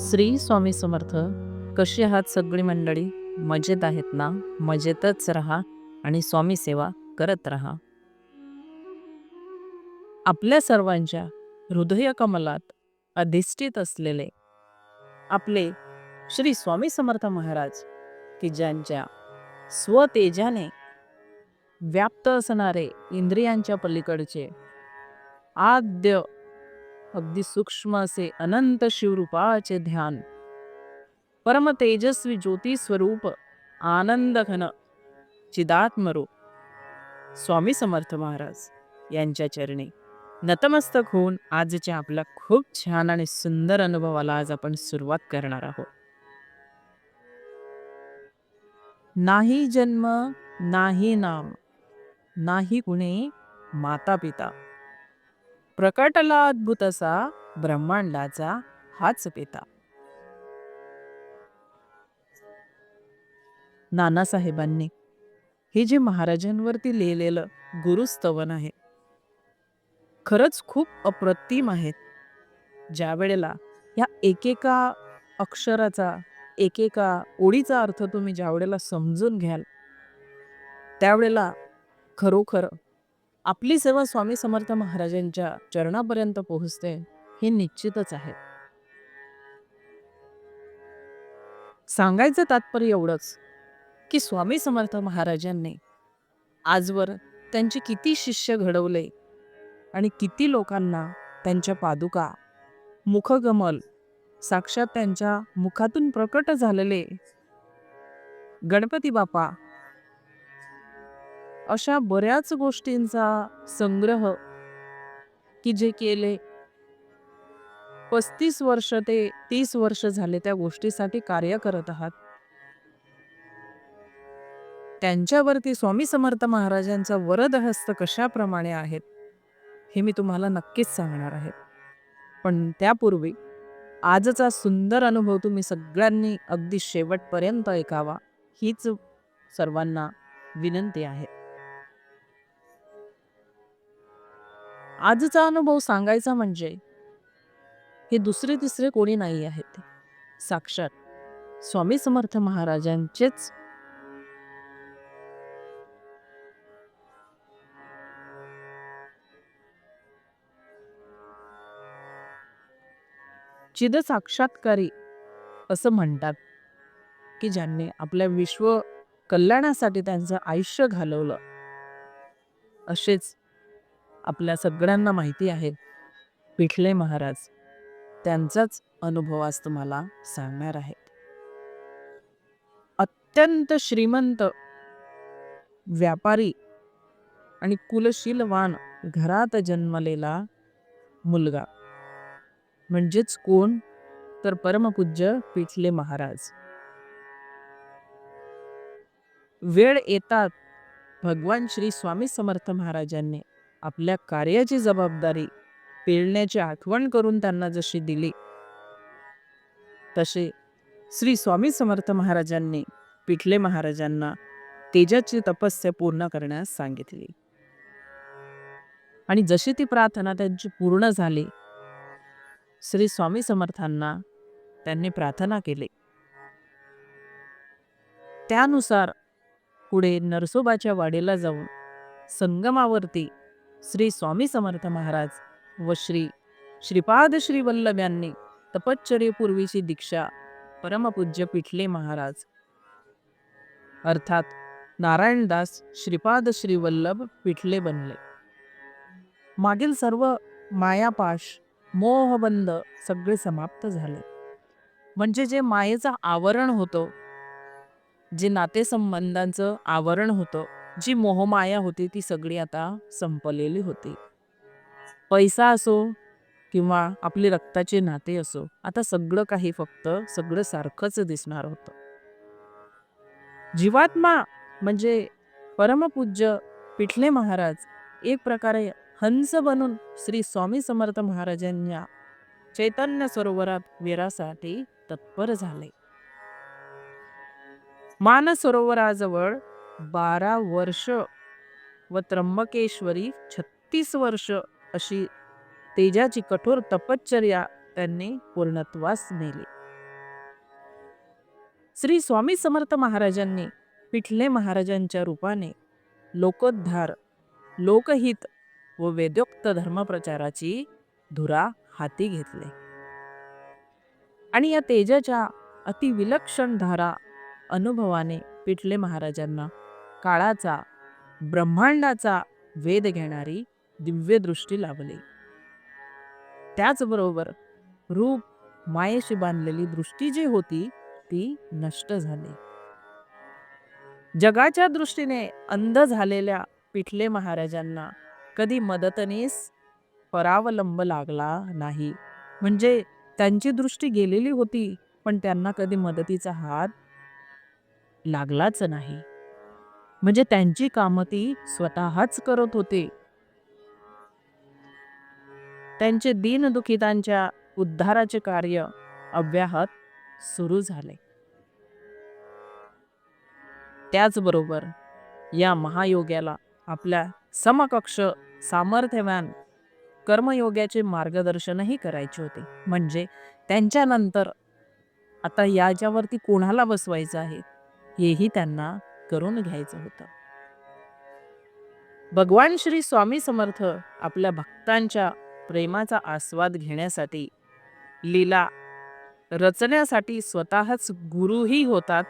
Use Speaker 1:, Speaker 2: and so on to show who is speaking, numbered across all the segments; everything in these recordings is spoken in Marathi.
Speaker 1: श्री स्वामी समर्थ कशी आहात सगळी मंडळी? मजेत आहेत ना? मजेतच राहा आणि स्वामी सेवा करत राहा. आपल्या सर्वांच्या हृदय कमलात अधिष्ठित असलेले आपले श्री स्वामी समर्थ महाराज की ज्यांच्या स्वतेजाने व्याप्त असणारे इंद्रियांच्या पलीकडचे आद्य अगदी सूक्ष्म असे अनंत शिवरूपाचे ध्यान. परम तेजस्वी ज्योती स्वरूप आनंद घन चिदात्मरूप. स्वामी समर्थ महाराज यांच्या चरणी नतमस्तक होऊन आजच्या आपल्या खूप छान आणि सुंदर अनुभवाला आज आपण सुरुवात करणार आहोत. नाही जन्म नाही नाम नाही गुणे माता पिता प्रकटला अद्भुत असा ब्रह्मांडाचा हाच पिता. नानासाहेबांनी हे जे महाराजांवरती लिहिलेलं गुरुस्तवन आहे खरंच खूप अप्रतिम आहेत ज्या वेळेला ह्या एकेका अक्षराचा एकेका ओळीचा अर्थ तुम्ही ज्या वेळेला समजून घ्याल त्यावेळेला खरोखर आपली सेवा स्वामी समर्थ महाराजांच्या चरणापर्यंत पोहोचते हे निश्चितच आहे. सांगायचं तात्पर्य एवढंच की स्वामी समर्थ महाराजांनी आजवर त्यांचे किती शिष्य घडवले आणि किती लोकांना त्यांच्या पादुका मुखगमल साक्षात त्यांच्या मुखातून प्रकट झालेले गणपती बापा अशा बऱ्याच गोष्टींचा संग्रह की जे केले पस्तीस वर्ष ते तीस वर्ष झाले त्या गोष्टीसाठी कार्य करत आहात. त्यांच्यावरती स्वामी समर्थ महाराजांचा वरदहस्त कशाप्रमाणे आहेत हे मी तुम्हाला नक्कीच सांगणार आहे. पण त्यापूर्वी आजचा सुंदर अनुभव तुम्ही सगळ्यांनी अगदी शेवटपर्यंत ऐकावा हीच सर्वांना विनंती आहे. आजचा अनुभव सांगायचा म्हणजे हे दुसरे तिसरे कोणी नाही आहेत. साक्षात स्वामी समर्थ महाराजांचेच चिद साक्षात्कारी असं म्हणतात की ज्यांनी आपल्या विश्व कल्याणासाठी त्यांचं आयुष्य घालवलं असेच आपल्या सगळ्यांना माहिती आहे. पिठले महाराज त्यांचाच अनुभव आज तुम्हाला सांगणार आहे. अत्यंत श्रीमंत व्यापारी आणि कुलशीलवान घरात जन्मलेला मुलगा. म्हणजेच कोण? तर परमपूज्य पिठले महाराज. वेळ येतात भगवान श्री स्वामी समर्थ महाराजांनी. आपल्या कार्याची जबाबदारी पेलण्याची आठवण करून त्यांना जशी दिली तसे श्री स्वामी समर्थ महाराजांनी पिठले महाराजांना तेजाची तपस्या पूर्ण करण्यास सांगितली. आणि जशी ती प्रार्थना त्यांची पूर्ण झाली श्री स्वामी समर्थांना त्यांनी प्रार्थना केली. त्यानुसार पुढे नरसोबाच्या वाडीला जाऊन संगमावरती श्री स्वामी समर्थ महाराज व श्री श्रीपाद श्री वल्लभ यांनी तपश्चर्यपूर्वीची दीक्षा परमपूज्य पिठले महाराज. अर्थात नारायणदास श्रीपाद श्री वल्लभ पिठले बनले. मागील सर्व मायापाश मोहबंद सगळे समाप्त झाले. म्हणजे जे मायेचं आवरण होतं जे नातेसंबंधांचं आवरण होतं जी मोहमाया होती ती सगळी आता संपलेली होती. पैसा असो किंवा आपले रक्ताचे नाते असो आता सगळं काही फक्त सगळं सारखंच दिसणार होतं. जीवात्मा म्हणजे परमपूज्य पिठले महाराज एक प्रकारे हंस बनून श्री स्वामी समर्थ महाराजांच्या चैतन्य सरोवरात विरासाठी तत्पर झाले. मानसरोवराजवळ बारा वर्ष व त्र्यंबकेश्वरी छत्तीस वर्ष अशी तेजाची कठोर तपश्चर्या त्यांनी पूर्णत्वास नेली. श्री स्वामी समर्थ महाराजांनी पिठले महाराजांच्या रूपाने लोकोद्धार लोकहित व वेदोक्त धर्मप्रचाराची धुरा हाती घेतले. आणि या तेजाच्या अतिविलक्षण धारा अनुभवाने पिठले महाराजांना काळाचा ब्रह्मांडाचा वेध घेणारी दिव्य दृष्टी लाभली त्याचबरोबर रूप मायेशी बांधलेली दृष्टी जी होती ती नष्ट झाली. जगाच्या दृष्टीने अंध झालेल्या पिठले महाराजांना कधी मदतनीस परावलंब लागला नाही. म्हणजे त्यांची दृष्टी गेलेली होती पण त्यांना कधी मदतीचा हात लागलाच नाही. म्हणजे त्यांची कामं ती स्वतःच करत होते. त्यांचे दीनदुखितांच्या उद्धाराचे कार्य अव्याहत सुरू झाले. त्याचबरोबर या महायोग्याला आपल्या समकक्ष सामर्थ्यवान कर्मयोग्याचे मार्गदर्शनही करायचे होते. म्हणजे त्यांच्यानंतर आता याच्यावरती कोणाला बसवायचं आहे? हेही त्यांना करून घ्यायचं होतं. भगवान श्री स्वामी समर्थ आपल्या भक्तांच्या प्रेमाचा आस्वाद घेण्यासाठी लीला रचण्यासाठी स्वतःच गुरुही होतात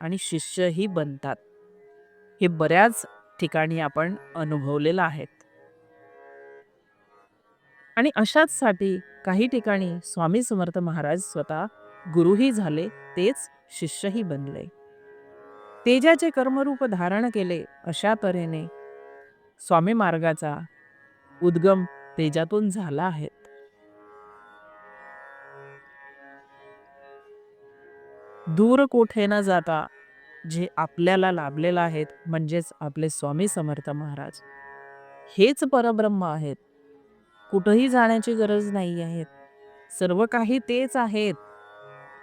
Speaker 1: आणि शिष्यही बनतात. हे बऱ्याच ठिकाणी आपण अनुभवलेलं आहेत. आणि अशाच साठी काही ठिकाणी स्वामी समर्थ महाराज स्वतः गुरुही झाले तेच शिष्यही बनले. तेजाचे कर्मरूप धारण केले अशा तऱ्हेने. स्वामी मार्गाचा उद्गम तेजातून झाला आहे. दूर कोठे न जाता जे आपल्याला लाभलेलं आहेत म्हणजेच आपले स्वामी समर्थ महाराज हेच परब्रह्म आहेत. कुठंही जाण्याची गरज नाही आहेत. सर्व काही तेच आहेत.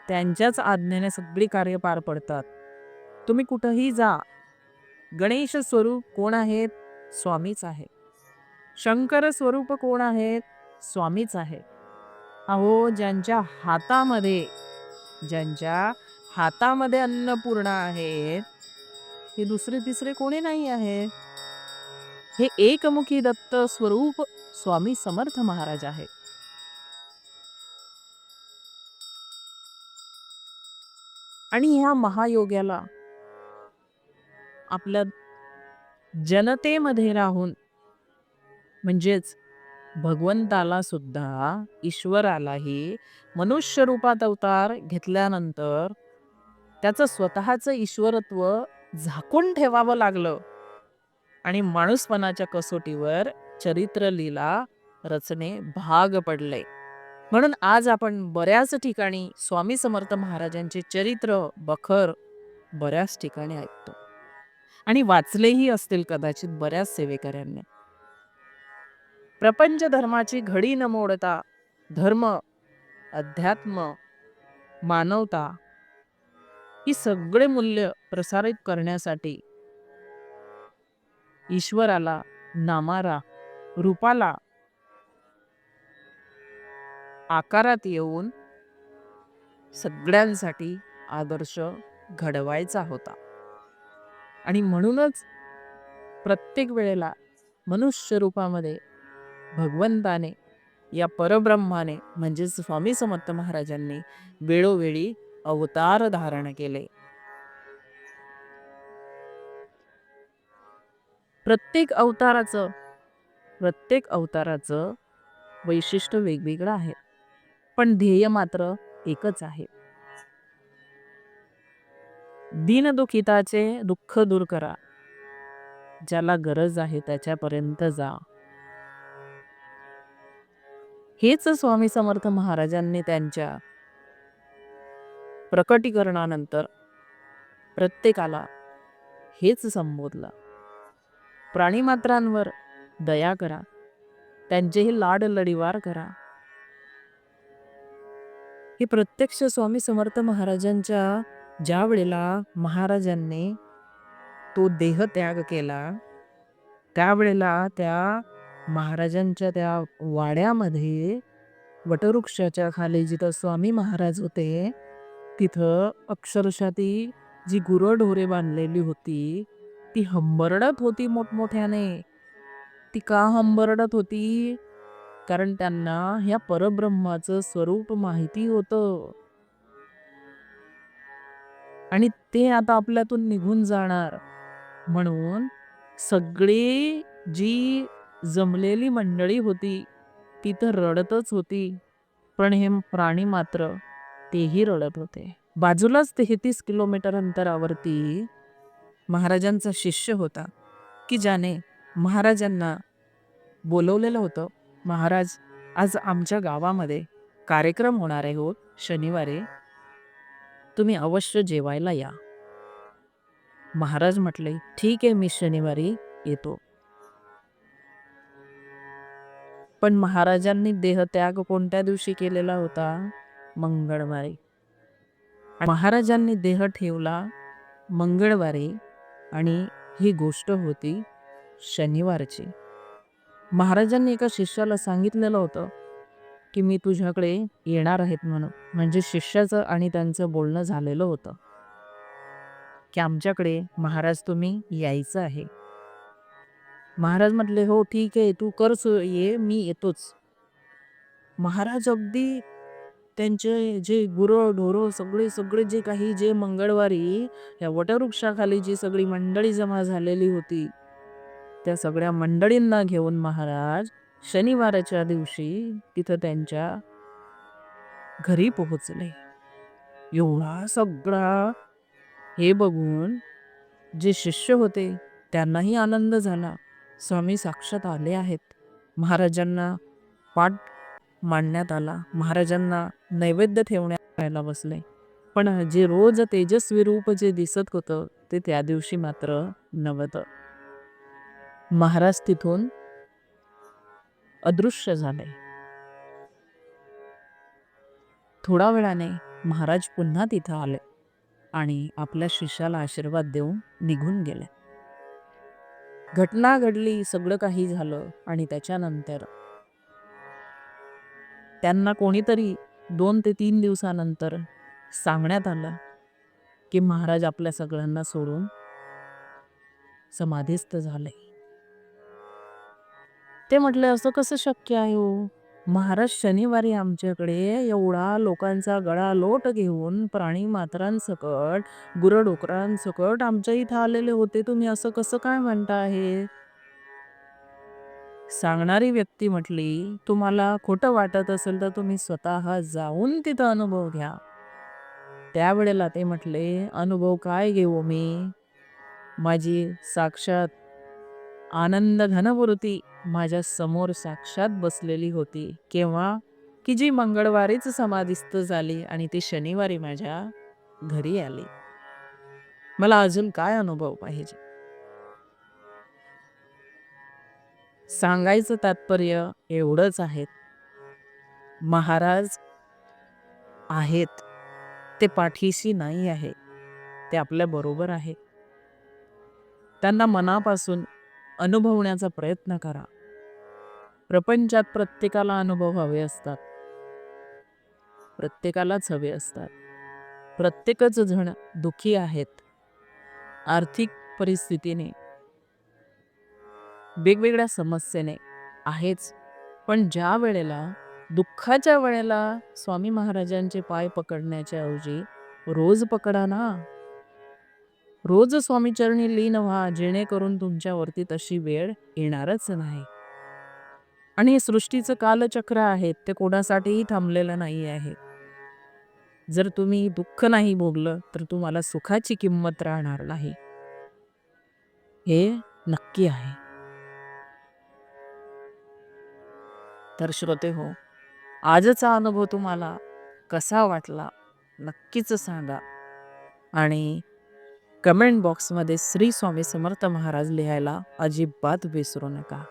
Speaker 1: त्यांच्याच आज्ञेने सगळी कार्य पार पडतात. तुम्ही कुठंही जा. गणेश स्वरूप कोण आहेत? स्वामीच आहे शंकर स्वरूप कोण आहेत? स्वामीच आहे अहो ज्यांच्या हातामध्ये ज्यांच्या हातामध्ये अन्नपूर्णा आहेत हे दुसरे तिसरे कोणी नाही आहे हे एकमुखी दत्त स्वरूप स्वामी समर्थ महाराज आहे आणि ह्या महायोग्याला आपल्या जनतेमध्ये राहून म्हणजेच भगवंताला सुद्धा ईश्वरालाही मनुष्य रूपात अवतार घेतल्यानंतर त्याचं स्वतःचं ईश्वरत्व झाकून ठेवावं लागलं. आणि माणूसपणाच्या कसोटीवर चरित्र लीला रचने भाग पडले. म्हणून आज आपण बऱ्याच ठिकाणी स्वामी समर्थ महाराजांचे चरित्र बखर बऱ्याच ठिकाणी ऐकतो. आणि वाचलेही असतील कदाचित बऱ्याच सेवेकऱ्यांनी. प्रपंच धर्माची घडी न मोडता धर्म अध्यात्म मानवता ही सगळे मूल्य प्रसारित करण्यासाठी ईश्वराला नामारा रूपाला आकारात येऊन सगळ्यांसाठी आदर्श घडवायचा होता. आणि म्हणूनच प्रत्येक वेळेला मनुष्य रूपामध्ये भगवंताने या परब्रह्माने म्हणजेच स्वामी समर्थ महाराजांनी वेळोवेळी अवतार धारण केले. प्रत्येक अवताराचं प्रत्येक अवताराचं वैशिष्ट्य वेगवेगळं आहे. पण ध्येय मात्र एकच आहे. दिनदुखिताचे दुःख दूर करा. ज्याला गरज आहे त्याच्यापर्यंत जा. हेच स्वामी समर्थ महाराजांनी त्यांच्या प्रकटीकरणानंतर प्रत्येकाला हेच संबोधलं. प्राणीमात्रांवर दया करा. त्यांचेही लाड लढीवार करा. हे प्रत्यक्ष स्वामी समर्थ महाराजांच्या ज्या वेळेला महाराजांनी तो देह त्याग केला त्यावेळेला त्या महाराजांच्या त्या वाड्यामध्ये वटवृक्षाच्या खाली जिथं स्वामी महाराज होते तिथं अक्षरशः ती जी गुरढोरे बांधलेली होती ती हंबरडत होती मोठमोठ्याने. ती का हंबरडत होती? कारण त्यांना ह्या परब्रह्माचं स्वरूप माहिती होतं. आणि ते आता आपल्यातून निघून जाणार. म्हणून सगळी जी जमलेली मंडळी होती ती तर रडतच होती. पण हे प्राणी मात्र तेही रडत होते. बाजूलाच तेहतीस किलोमीटर अंतरावरती महाराजांचा शिष्य होता की ज्याने महाराजांना बोलवलेलं होतं महाराज आज आमच्या गावामध्ये कार्यक्रम होणार आहे हो शनिवारी. तुम्ही अवश्य जेवायला या. महाराज म्हटले ठीक आहे मी शनिवारी येतो. पण महाराजांनी देहत्याग कोणत्या दिवशी केलेला होता? मंगळवारी. महाराजांनी देह ठेवला मंगळवारी आणि ही गोष्ट होती शनिवारची. महाराजांनी एका शिष्याला सांगितलेलं होतं की मी तुझ्याकडे येणार आहेत म्हणून. म्हणजे शिष्याचं आणि त्यांचं बोलणं झालेलं होतं. की आमच्याकडे महाराज तुम्ही यायचं आहे. महाराज म्हटले हो ठीक आहे तू कर ये मी येतोच. महाराज अगदी त्यांचे जे गुरं ढोरं सगळे सगळे जे काही जे मंगळवारी या वटवृक्षाखाली जी सगळी मंडळी जमा झालेली होती त्या सगळ्या मंडळींना घेऊन महाराज शनिवाराच्या दिवशी तिथं त्यांच्या घरी पोहोचले. एवढा सगळा हे बघून जे शिष्य होते त्यांनाही आनंद झाला. स्वामी साक्षात आले आहेत. महाराजांना पाठ मांडण्यात आला. महाराजांना नैवेद्य ठेवण्यात राहायला बसले. पण जे रोज तेजस्वी रूप जे दिसत होतं ते त्या दिवशी मात्र नव्हतं. महाराज तिथून अदृश्य झाले. थोडा वेळाने महाराज पुन्हा तिथं आले आणि आपल्या शिष्याला आशीर्वाद देऊन निघून गेले. घटना घडली सगळं काही झालं आणि त्याच्यानंतर त्यांना कोणीतरी दोन ते तीन दिवसानंतर सांगण्यात आलं की महाराज आपल्या सगळ्यांना सोडून समाधीस्थ झाले. ते म्हटलं असं कसं शक्य आहे हो? महाराज शनिवारी आमच्याकडे एवढा लोकांचा गळा लोट घेऊन प्राणी मात्रांसकट गुरडोकरांसकट आमच्या इथं आलेले होते. तुम्ही असं कसं काय म्हणता आहे सांगणारी व्यक्ती म्हटली तुम्हाला खोटं वाटत असेल तर तुम्ही स्वतः जाऊन तिथं अनुभव घ्या. त्यावेळेला ते म्हटले अनुभव काय घेऊ मी? माझी साक्षात आनंद घनवृत्ती माझ्यासमोर साक्षात बसलेली होती केव्हा? की जी मंगळवारीच समाधिस्थ झाली आणि ती शनिवारी माझ्या घरी आली. मला अजून काय अनुभव पाहिजे? सांगायचं तात्पर्य एवढंच आहे. महाराज आहेत. ते पाठीशी नाही आहे. ते आपल्या बरोबर आहे. त्यांना मनापासून अनुभवण्याचा प्रयत्न करा. प्रपंचात प्रत्येकाला अनुभव हवे असतात. प्रत्येकालाच हवे असतात. प्रत्येकच जण दुखी आहेत. आर्थिक परिस्थितीने वेगवेगळ्या समस्येने आहेच. पण ज्या वेळेला दुःखाच्या वेळेला स्वामी महाराजांचे पाय पकडण्याच्या ऐवजी रोज पकडा ना. रोज स्वामीचरणी लीन व्हा जेणेकरून तुमच्यावरती तशी वेळ येणारच नाही. आणि हे सृष्टीचं कालचक्र आहे ते कोणासाठीही थांबलेलं नाही आहे. जर तुम्ही दुःख नाही भोगलं तर तुम्हाला सुखाची किंमत राहणार नाही. हे नक्की आहे. तर श्रोते हो आजचा अनुभव तुम्हाला कसा वाटला नक्कीच सांगा. आणि कमेंट बॉक्समध्ये श्री स्वामी समर्थ महाराज लिहायला अजिबात विसरू नका.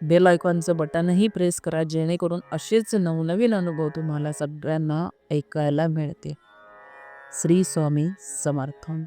Speaker 1: बेल आयकॉनचं बटनही प्रेस करा जेणेकरून असेच नवनवीन अनुभव तुम्हाला सगळ्यांना ऐकायला मिळते श्री स्वामी समर्थन